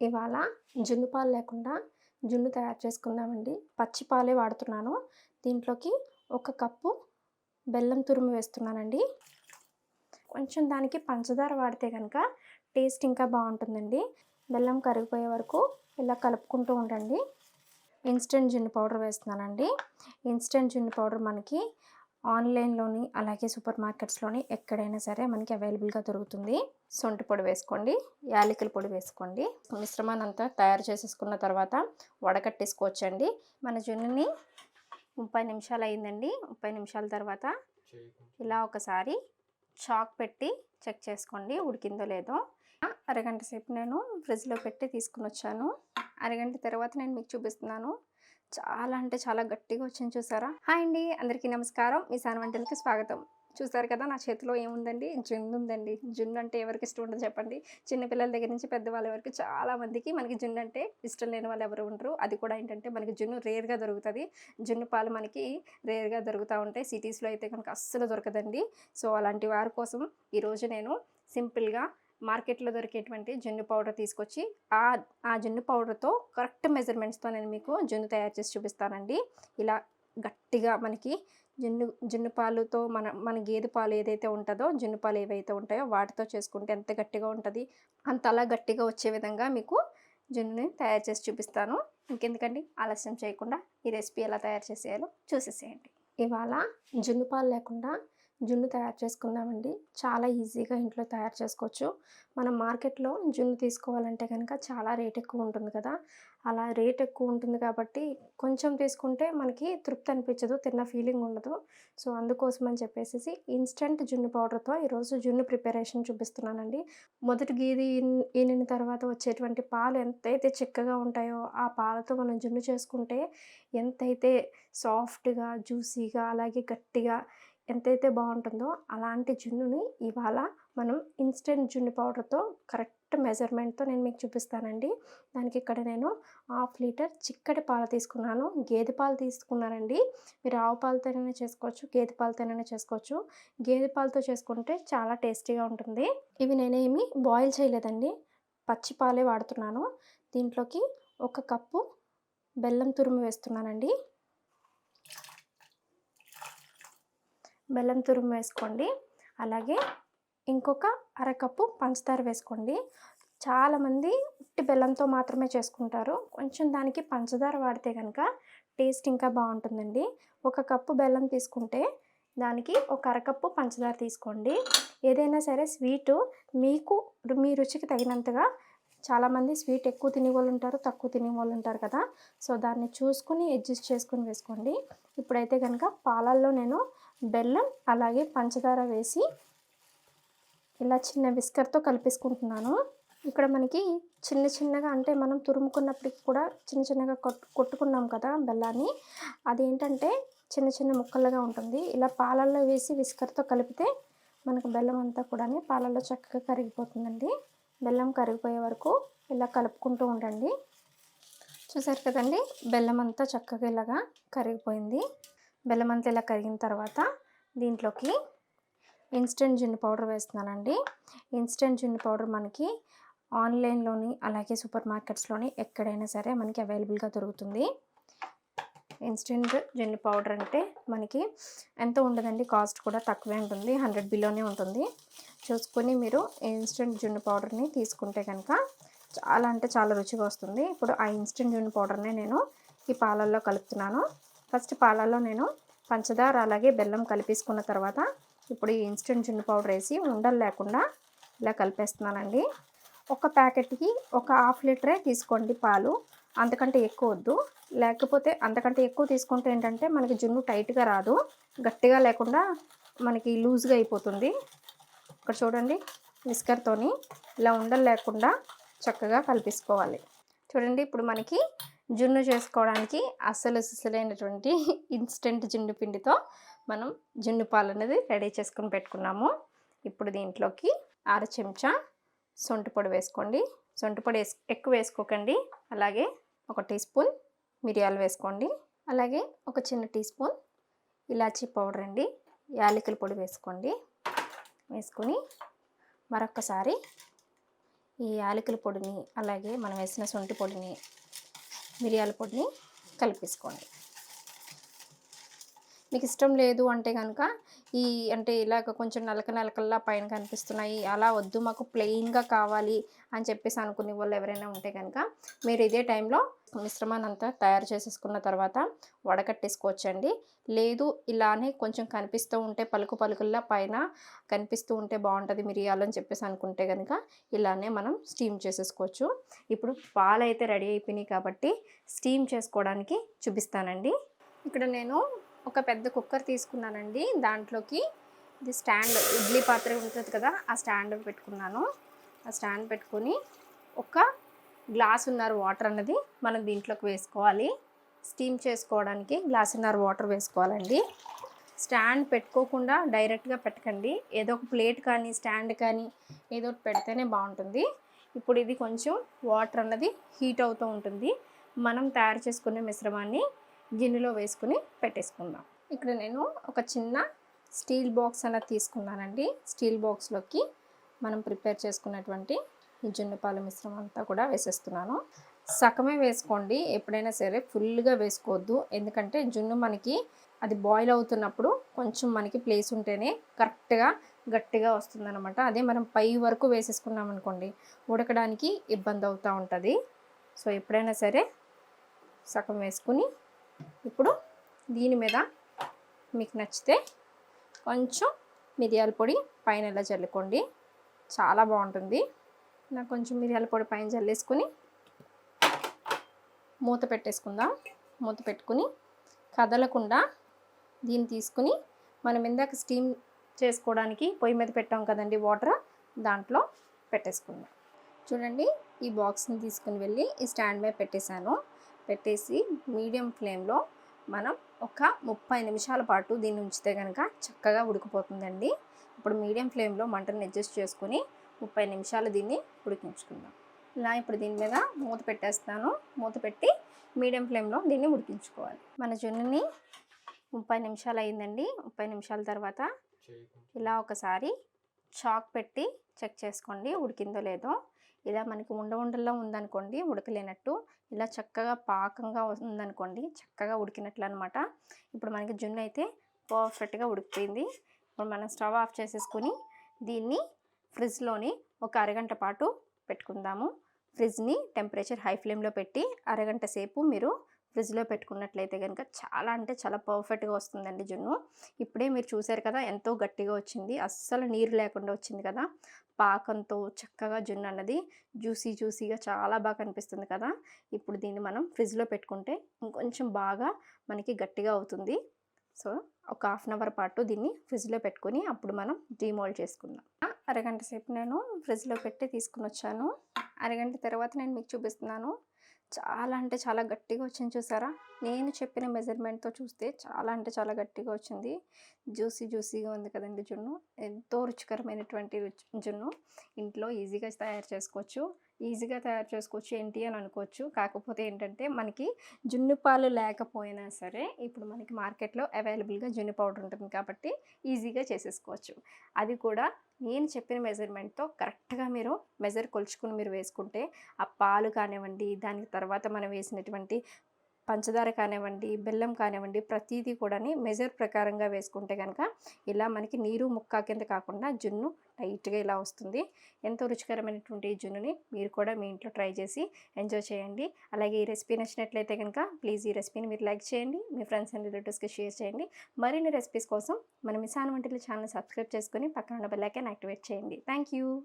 ఇవాళ జున్ను పాలు లేకుండా జున్ను తయారు చేసుకుందామండి. పచ్చి పాలే వాడుతున్నాను. దీంట్లోకి ఒక కప్పు బెల్లం తురుము వేస్తున్నానండి. కొంచెం దానికి పంచదార వాడితే కనుక టేస్ట్ ఇంకా బాగుంటుందండి. బెల్లం కరిగిపోయే వరకు ఇలా కలుపుకుంటూ ఉండండి. ఇన్స్టెంట్ జున్ను పౌడర్ వేస్తున్నానండి. ఇన్స్టెంట్ జున్ను పౌడర్ మనకి ఆన్లైన్లోని అలాగే సూపర్ మార్కెట్స్లోని ఎక్కడైనా సరే మనకి అవైలబుల్గా దొరుకుతుంది. సొంటి పొడి వేసుకోండి యాలకుల పొడి వేసుకోండి. మిశ్రమాన్ని అంతా తయారు చేసేసుకున్న తర్వాత వడకట్టేసుకోవచ్చండి. మన జున్నుని ముప్పై నిమిషాలు అయిందండి. ముప్పై నిమిషాల తర్వాత ఇలా ఒకసారి చాక్ పెట్టి చెక్ చేసుకోండి ఉడికిందో లేదో. అరగంట సేపు నేను ఫ్రిడ్జ్లో పెట్టి తీసుకుని వచ్చాను అరగంట తర్వాత నేను మీకు చూపిస్తున్నాను. చాలా అంటే చాలా గట్టిగా వచ్చింది చూసారా? హాయ్ అండి అందరికీ నమస్కారం. మీ సాన్ వంటలకి స్వాగతం. చూసారు కదా నా చేతిలో ఏముందండి? జున్ను ఉందండి. జున్ను అంటే ఎవరికి ఇష్టం ఉండదు చెప్పండి. చిన్నపిల్లల దగ్గర నుంచి పెద్దవాళ్ళ వరకు చాలా మందికి మనకి జున్ను అంటే ఇష్టం లేని వాళ్ళు ఎవరు ఉండరు. అది కూడా ఏంటంటే మనకి జున్ను రేర్గా దొరుకుతుంది. జున్ను పాలు మనకి రేర్గా దొరుకుతూ ఉంటాయి. సిటీస్లో అయితే కనుక అస్సలు దొరకదండి. సో అలాంటి వారి కోసం ఈరోజు నేను సింపుల్గా మార్కెట్లో దొరికేటువంటి జున్ను పౌడర్ తీసుకొచ్చి ఆ ఆ జున్ను పౌడర్తో కరెక్ట్ మెజర్మెంట్స్తో నేను మీకు జున్ను తయారు చేసి చూపిస్తానండి. ఇలా గట్టిగా మనకి జున్ను జున్ను పాలుతో మన మన గేదె పాలు ఏదైతే ఉంటుందో జున్ను పాలు ఏవైతే ఉంటాయో వాటితో చేసుకుంటే ఎంత గట్టిగా ఉంటుంది అంత అలా గట్టిగా వచ్చే విధంగా మీకు జున్నుని తయారు చేసి చూపిస్తాను. ఇంకెందుకండి? ఆలస్యం చేయకుండా ఈ రెసిపీ ఎలా తయారు చేసేయాలో చూసేసేయండి. ఇవాళ జున్ను పాలు లేకుండా జున్ను తయారు చేసుకుందామండి. చాలా ఈజీగా ఇంట్లో తయారు చేసుకోవచ్చు. మనం మార్కెట్లో జున్ను తీసుకోవాలంటే కనుక చాలా రేట్ ఎక్కువ ఉంటుంది కదా. అలా రేట్ ఎక్కువ ఉంటుంది కాబట్టి కొంచెం తీసుకుంటే మనకి తృప్తి అనిపించదు తిన్న ఫీలింగ్ ఉండదు. సో అందుకోసం అని చెప్పేసి ఇన్స్టెంట్ జున్ను పౌడర్తో ఈరోజు జున్ను ప్రిపరేషన్ చూపిస్తున్నానండి. మొదటి గీది ఈనిన తర్వాత వచ్చేటువంటి పాలు ఎంతైతే చిక్కగా ఉంటాయో ఆ పాలతో మనం జున్ను చేసుకుంటే ఎంతైతే సాఫ్ట్గా జ్యూసీగా అలాగే గట్టిగా ఎంతైతే బాగుంటుందో అలాంటి జున్నుని ఇవాళ మనం ఇన్స్టెంట్ జున్ను పౌడర్తో కరెక్ట్ మెజర్మెంట్తో నేను మీకు చూపిస్తానండి. దానికి ఇక్కడ నేను హాఫ్ లీటర్ చిక్కటి పాలు తీసుకున్నాను. గేదె పాలు తీసుకున్నానండి. మీరు ఆవు పాలతోనైనా చేసుకోవచ్చు గేదె పాలతోనైనా చేసుకోవచ్చు. గేదె పాలతో చేసుకుంటే చాలా టేస్టీగా ఉంటుంది. ఇవి నేనేమి బాయిల్ చేయలేదండి. పచ్చి పాలే వాడుతున్నాను. దీంట్లోకి ఒక కప్పు బెల్లం తురుము వేస్తున్నానండి. బెల్లం తురుము వేసుకోండి. అలాగే ఇంకొక అరకప్పు పంచదార వేసుకోండి. చాలామంది ఉట్టి బెల్లంతో మాత్రమే చేసుకుంటారు. కొంచెం దానికి పంచదార వాడితే కనుక టేస్ట్ ఇంకా బాగుంటుందండి. ఒక కప్పు బెల్లం తీసుకుంటే దానికి ఒక అరకప్పు పంచదార తీసుకోండి. ఏదైనా సరే స్వీటు మీకు మీ రుచికి తగినంతగా చాలామంది స్వీట్ ఎక్కువ తినే వాళ్ళు ఉంటారు తక్కువ తినే వాళ్ళు ఉంటారు కదా. సో దాన్ని చూసుకుని అడ్జస్ట్ చేసుకుని వేసుకోండి. ఇప్పుడైతే కనుక పాలల్లో నేను బెల్లం అలాగే పంచదార వేసి ఇలా చిన్న విస్కర్తో కలిపేసుకుంటున్నాను. ఇక్కడ మనకి చిన్న చిన్నగా అంటే మనం తురుముకున్నప్పటికి కూడా చిన్న చిన్నగా కొట్టు కొట్టుకున్నాం కదా బెల్లాన్ని. అదేంటంటే చిన్న చిన్న ముక్కలుగా ఉంటుంది. ఇలా పాలల్లో వేసి విస్కర్తో కలిపితే మనకు బెల్లం అంతా కూడా పాలల్లో చక్కగా కరిగిపోతుందండి. బెల్లం కరిగిపోయే వరకు ఇలా కలుపుకుంటూ ఉండండి. చూసారు కదండి? బెల్లం అంతా చక్కగా ఇలాగా కరిగిపోయింది. బెల్లం అంతా ఇలా కరిగిన తర్వాత దీంట్లోకి ఇన్స్టెంట్ జున్ను పౌడర్ వేస్తున్నానండి. ఇన్స్టెంట్ జున్ను పౌడర్ మనకి ఆన్లైన్లోని అలాగే సూపర్ మార్కెట్స్లోని ఎక్కడైనా సరే మనకి అవైలబుల్గా దొరుకుతుంది. ఇన్స్టెంట్ జున్ను పౌడర్ అంటే మనకి ఎంత ఉండదండి కాస్ట్ కూడా తక్కువే ఉంటుంది హండ్రెడ్ బిలోనే ఉంటుంది. చూసుకొని మీరు ఇన్స్టెంట్ జున్ను పౌడర్ని తీసుకుంటే కనుక చాలా అంటే చాలా రుచిగా వస్తుంది. ఇప్పుడు ఆ ఇన్స్టెంట్ జున్ను పౌడర్నే నేను ఈ పాలల్లో కలుపుతున్నాను. ఫస్ట్ పాలలో నేను పంచదార అలాగే బెల్లం కలిపేసుకున్న తర్వాత ఇప్పుడు ఈ ఇన్స్టెంట్ జున్ను పౌడర్ వేసి ఉండలు లేకుండా ఇలా కలిపేస్తున్నానండి. ఒక ప్యాకెట్కి ఒక హాఫ్ లీటరే తీసుకోండి పాలు. అంతకంటే ఎక్కువ వద్దు. లేకపోతే అంతకంటే ఎక్కువ తీసుకుంటే ఏంటంటే మనకి జున్ను టైట్గా రాదు. గట్టిగా లేకుండా మనకి లూజ్గా అయిపోతుంది. ఇక్కడ చూడండి విస్కర్తోని ఇలా ఉండలు లేకుండా చక్కగా కలిపేసుకోవాలి. చూడండి ఇప్పుడు మనకి జున్ను చేసుకోవడానికి అస్సలు సిసలైనటువంటి ఇన్స్టెంట్ జున్ను పిండితో మనం జున్ను పాలు అనేది రెడీ చేసుకుని పెట్టుకున్నాము. ఇప్పుడు దీంట్లోకి అర చెంచా సొంటి పొడి వేసుకోండి. సొంటి పొడి వేసు ఎక్కువ వేసుకోకండి. అలాగే ఒక టీ స్పూన్ మిరియాలు వేసుకోండి. అలాగే ఒక చిన్న టీ స్పూన్ ఇలాచీ పౌడర్ అండి. యాలకుల పొడి వేసుకోండి. వేసుకొని మరొకసారి ఈ యాలకుల పొడిని అలాగే మనం వేసిన సొంటి పొడిని మిరియాల పొడిని కలిపేసుకోండి. మీకు ఇష్టం లేదు అంటే కనుక ఈ అంటే ఇలాగ కొంచెం నలక నలకల్లా పైన కనిపిస్తున్నాయి అలా వద్దు మాకు ప్లెయిన్గా కావాలి అని చెప్పేసి అనుకునే వాళ్ళు ఎవరైనా ఉంటే కనుక మీరు ఇదే టైంలో మిశ్రమాన్ని అంతా తయారు చేసేసుకున్న తర్వాత వడకట్టేసుకోవచ్చండి. లేదు ఇలానే కొంచెం కనిపిస్తూ ఉంటే పలుకు పలుకుల్లా పైన కనిపిస్తూ ఉంటే బాగుంటుంది మిరియాలు అని చెప్పేసి అనుకుంటే కనుక ఇలానే మనం స్టీమ్ చేసేసుకోవచ్చు. ఇప్పుడు పాలు అయితే రెడీ అయిపోయినాయి కాబట్టి స్టీమ్ చేసుకోవడానికి చూపిస్తానండి. ఇక్కడ నేను ఒక పెద్ద కుక్కర్ తీసుకున్నానండి. దాంట్లోకి ఇది స్టాండ్ ఇడ్లీ పాత్ర ఉంటుంది కదా ఆ స్టాండ్ పెట్టుకున్నాను. ఆ స్టాండ్ పెట్టుకొని ఒక గ్లాస్ ఉన్నారు వాటర్ అన్నది మనం దీంట్లోకి వేసుకోవాలి. స్టీమ్ చేసుకోవడానికి గ్లాస్ ఉన్నారు వాటర్ వేసుకోవాలండి. స్టాండ్ పెట్టుకోకుండా డైరెక్ట్గా పెట్టకండి. ఏదో ఒక ప్లేట్ కానీ స్టాండ్ కానీ ఏదో ఒకటి పెడితేనే బాగుంటుంది. ఇప్పుడు ఇది కొంచెం వాటర్ అన్నది హీట్ అవుతూ ఉంటుంది. మనం తయారు చేసుకునే మిశ్రమాన్ని గిన్నెలో వేసుకుని పెట్టేసుకుందాం. ఇక్కడ నేను ఒక చిన్న స్టీల్ బాక్స్ అన్నది తీసుకున్నానండి. స్టీల్ బాక్స్లోకి మనం ప్రిపేర్ చేసుకున్నటువంటి ఈ జున్నుపాల మిశ్రమం అంతా కూడా వేసేస్తున్నాను. సగమే వేసుకోండి. ఎప్పుడైనా సరే ఫుల్గా వేసుకోవద్దు. ఎందుకంటే జున్ను మనకి అది బాయిల్ అవుతున్నప్పుడు కొంచెం మనకి ప్లేస్ ఉంటేనే కరెక్ట్గా గట్టిగా వస్తుందన్నమాట. అదే మనం పై వరకు వేసేసుకున్నాం అనుకోండి ఉడకడానికి ఇబ్బంది అవుతూ ఉంటుంది. సో ఎప్పుడైనా సరే సగం వేసుకుని ఇప్పుడు దీని మీద మీకు నచ్చితే కొంచెం మిరియాల పొడి పైన ఇలా చల్లుకోండి. చాలా బాగుంటుంది. నాకు కొంచెం మిరియాల పొడి పైన చల్లేసుకుని మూత పెట్టేసుకుందాం. మూత పెట్టుకుని కదలకుండా దీన్ని తీసుకుని మనం ఇందాక స్టీమ్ చేసుకోవడానికి పొయ్యి మీద పెట్టాం కదండి వాటర్ దాంట్లో పెట్టేసుకుందాం. చూడండి ఈ బాక్స్ని తీసుకుని వెళ్ళి ఈ స్టాండ్ మీద పెట్టేశాను. పెట్టేసి మీడియం ఫ్లేమ్లో మనం ఒక ముప్పై నిమిషాల పాటు దీన్ని ఉంచితే కనుక చక్కగా ఉడికిపోతుందండి. ఇప్పుడు మీడియం ఫ్లేమ్లో మంటని అడ్జస్ట్ చేసుకుని ముప్పై నిమిషాలు దీన్ని ఉడికించుకుందాం. ఇలా ఇప్పుడు దీని మీద మూత పెట్టేస్తాను. మూత పెట్టి మీడియం ఫ్లేమ్లో దీన్ని ఉడికించుకోవాలి. మన జున్నుని ముప్పై నిమిషాలు అయిందండి. ముప్పై నిమిషాల తర్వాత ఇలా ఒకసారి చాక్ పెట్టి చెక్ చేసుకోండి ఉడికిందో లేదో. ఇలా మనకి ఉండ ఉండల్లో ఉందనుకోండి ఉడకలేనట్టు. ఇలా చక్కగా పాకంగా ఉందనుకోండి చక్కగా ఉడికినట్లు అనమాట ఇప్పుడు మనకి జున్ను అయితే పర్ఫెక్ట్గా ఉడికిపోయింది. ఇప్పుడు మనం స్టవ్ ఆఫ్ చేసేసుకుని దీన్ని ఫ్రిడ్జ్లోని ఒక అరగంట పాటు పెట్టుకుందాము. ఫ్రిడ్జ్ని టెంపరేచర్ హై ఫ్లేమ్లో పెట్టి అరగంట సేపు మీరు ఫ్రిడ్జ్లో పెట్టుకున్నట్లయితే కనుక చాలా అంటే చాలా పర్ఫెక్ట్గా వస్తుందండి జున్ను. ఇప్పుడే మీరు చూసారు కదా ఎంతో గట్టిగా వచ్చింది. అస్సలు నీరు లేకుండా వచ్చింది కదా. పాకంతో చక్కగా జున్ను అన్నది జ్యూసీ జ్యూసీగా చాలా బాగా కనిపిస్తుంది కదా. ఇప్పుడు దీన్ని మనం ఫ్రిడ్జ్లో పెట్టుకుంటే ఇంకొంచెం బాగా మనకి గట్టిగా అవుతుంది. సో ఒక హాఫ్ అన్ అవర్ పాటు దీన్ని ఫ్రిడ్జ్లో పెట్టుకొని అప్పుడు మనం డీమోల్డ్ చేసుకుందాం. అరగంట సేపు నేను ఫ్రిడ్జ్లో పెట్టి తీసుకుని వచ్చాను. అరగంట తర్వాత నేను మీకు చూపిస్తున్నాను. చాలా అంటే చాలా గట్టిగా వచ్చింది చూసారా? నేను చెప్పిన మెజర్మెంట్తో చూస్తే చాలా అంటే చాలా గట్టిగా వచ్చింది. జ్యూసీ జ్యూసీగా ఉంది కదండి జున్ను. ఎంతో రుచికరమైనటువంటి జున్ను. ఇంట్లో ఈజీగా తయారు చేసుకోవచ్చు. ఈజీగా తయారు చేసుకోవచ్చు ఏంటి అని అనుకోవచ్చు. కాకపోతే ఏంటంటే మనకి జున్ను పాలు లేకపోయినా సరే ఇప్పుడు మనకి మార్కెట్లో అవైలబుల్గా జున్ను పౌడర్ ఉంటుంది కాబట్టి ఈజీగా చేసేసుకోవచ్చు. అది కూడా నేను చెప్పిన మెజర్మెంట్తో కరెక్ట్గా మీరు మెజర్ కొలుచుకుని మీరు వేసుకుంటే ఆ పాలు కానివ్వండి దానికి తర్వాత మనం వేసినటువంటి పంచదార కానివ్వండి బెల్లం కానివ్వండి ప్రతిదీ కూడాని మెజర్ ప్రకారంగా వేసుకుంటే కనుక ఇలా మనకి నీరు ముక్క కింద కాకుండా జున్ను టైట్గా ఇలా వస్తుంది. ఎంతో రుచికరమైనటువంటి జున్నుని మీరు కూడా మీ ఇంట్లో ట్రై చేసి ఎంజాయ్ చేయండి. అలాగే ఈ రెసిపీ నచ్చినట్లయితే కనుక ప్లీజ్ ఈ రెసిపీని మీరు లైక్ చేయండి మీ ఫ్రెండ్స్ అండ్ రిలేటివ్స్కి షేర్ చేయండి. మరిన్ని రెసిపీస్ కోసం మన మిసాన్ వంటల ఛానల్ సబ్స్క్రైబ్ చేసుకొని పక్కన ఉన్న బెల్లైకాన్ యాక్టివేట్ చేయండి. Thank you